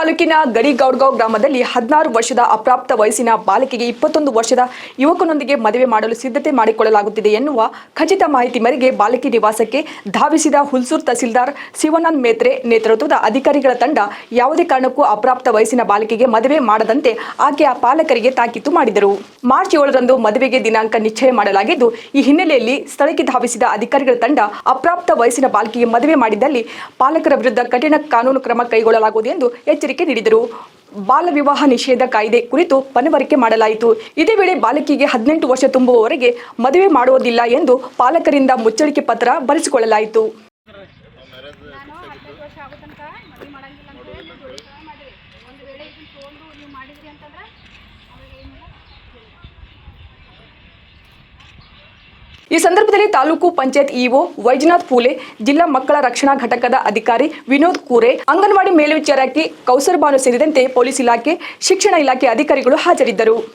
ತಾಲೂಕಿನ ಗಡಿಗೌಡ್ಗಾಂವ್ ಗ್ರಾಮದಲ್ಲಿ ಹದಿನಾರು ವರ್ಷದ ಅಪ್ರಾಪ್ತ ವಯಸ್ಸಿನ ಬಾಲಕಿಗೆ ಇಪ್ಪತ್ತೊಂದು ವರ್ಷದ ಯುವಕನೊಂದಿಗೆ ಮದುವೆ ಮಾಡಲು ಸಿದ್ಧತೆ ಮಾಡಿಕೊಳ್ಳಲಾಗುತ್ತಿದೆ ಎನ್ನುವ ಖಚಿತ ಮಾಹಿತಿ ಮೇರೆಗೆ ಬಾಲಕಿ ನಿವಾಸಕ್ಕೆ ಧಾವಿಸಿದ ಹುಲ್ಸೂರ್ ತಹಸೀಲ್ದಾರ್ ಶಿವಾನಂದ್ ಮೇತ್ರೆ ನೇತೃತ್ವದ ಅಧಿಕಾರಿಗಳ ತಂಡ ಯಾವುದೇ ಕಾರಣಕ್ಕೂ ಅಪ್ರಾಪ್ತ ವಯಸ್ಸಿನ ಬಾಲಕಿಗೆ ಮದುವೆ ಮಾಡದಂತೆ ಆಕೆಯ ಪಾಲಕರಿಗೆ ತಾಕೀತು ಮಾಡಿದರು. ಮಾರ್ಚ್ ಏಳರಂದು ಮದುವೆಗೆ ದಿನಾಂಕ ನಿಶ್ಚಯ ಮಾಡಲಾಗಿದ್ದು, ಈ ಹಿನ್ನೆಲೆಯಲ್ಲಿ ಸ್ಥಳಕ್ಕೆ ಧಾವಿಸಿದ ಅಧಿಕಾರಿಗಳ ತಂಡ ಅಪ್ರಾಪ್ತ ವಯಸ್ಸಿನ ಬಾಲಕಿಗೆ ಮದುವೆ ಮಾಡಿದಲ್ಲಿ ಪಾಲಕರ ವಿರುದ್ಧ ಕಠಿಣ ಕಾನೂನು ಕ್ರಮ ಕೈಗೊಳ್ಳಲಾಗುವುದು ಎಂದು ಎಚ್ಚರಿಕೆ ನೀಡಿದರು. ಬಾಲ ವಿವಾಹ ನಿಷೇಧ ಕಾಯ್ದೆ ಕುರಿತು ಮನವರಿಕೆ ಮಾಡಲಾಯಿತು. ಇದೇ ವೇಳೆ ಬಾಲಕಿಗೆ ಹದಿನೆಂಟು ವರ್ಷ ತುಂಬುವವರೆಗೆ ಮದುವೆ ಮಾಡುವುದಿಲ್ಲ ಎಂದು ಪಾಲಕರಿಂದ ಮುಚ್ಚಳಿಕೆ ಪತ್ರ ಬರೆಸಿಕೊಳ್ಳಲಾಯಿತು. ಈ ಸಂದರ್ಭದಲ್ಲಿ ತಾಲೂಕು ಪಂಚಾಯತ್ ಇಒ ವೈಜನಾಥ್ ಪೂಲೆ, ಜಿಲ್ಲಾ ಮಕ್ಕಳ ರಕ್ಷಣಾ ಘಟಕದ ಅಧಿಕಾರಿ ವಿನೋದ್ ಕೂರೆ, ಅಂಗನವಾಡಿ ಮೇಲ್ವಿಚಾರಕಿ ಕೌಸರ್ ಬಾನು ಸೇರಿದಂತೆ ಪೊಲೀಸ್ ಇಲಾಖೆ, ಶಿಕ್ಷಣ ಇಲಾಖೆ ಅಧಿಕಾರಿಗಳು ಹಾಜರಿದ್ದರು.